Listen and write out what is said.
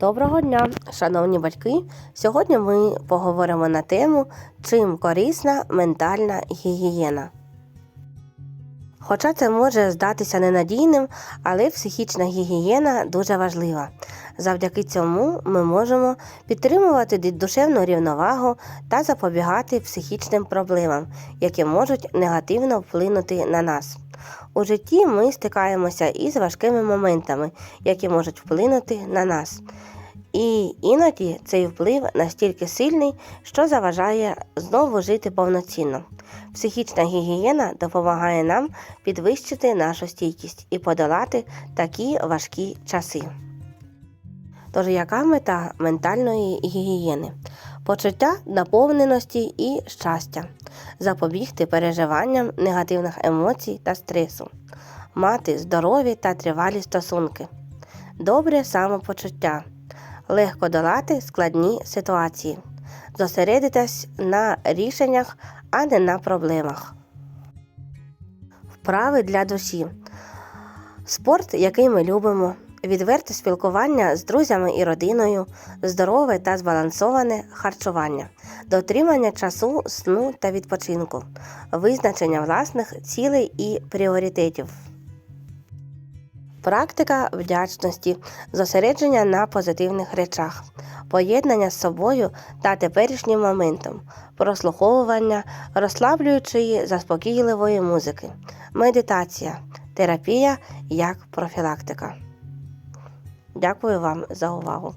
Доброго дня, шановні батьки! Сьогодні ми поговоримо на тему, чим корисна ментальна гігієна. Хоча це може здатися ненадійним, але психічна гігієна дуже важлива. Завдяки цьому ми можемо підтримувати душевну рівновагу та запобігати психічним проблемам, які можуть негативно вплинути на нас. У житті ми стикаємося із важкими моментами, які можуть вплинути на нас. І іноді цей вплив настільки сильний, що заважає знову жити повноцінно. Психічна гігієна допомагає нам підвищити нашу стійкість і подолати такі важкі часи. Тож, яка мета ментальної гігієни? Почуття наповненості і щастя, запобігти переживанням негативних емоцій та стресу, мати здорові та тривалі стосунки, добре самопочуття, легко долати складні ситуації, зосередитись на рішеннях, а не на проблемах. Вправи для душі. Спорт, який ми любимо, відверте спілкування з друзями і родиною, здорове та збалансоване харчування, дотримання часу, сну та відпочинку, визначення власних цілей і пріоритетів. Практика вдячності, зосередження на позитивних речах, поєднання з собою та теперішнім моментом, прослуховування розслаблюючої заспокійливої музики, медитація, терапія як профілактика. Дякую вам за увагу!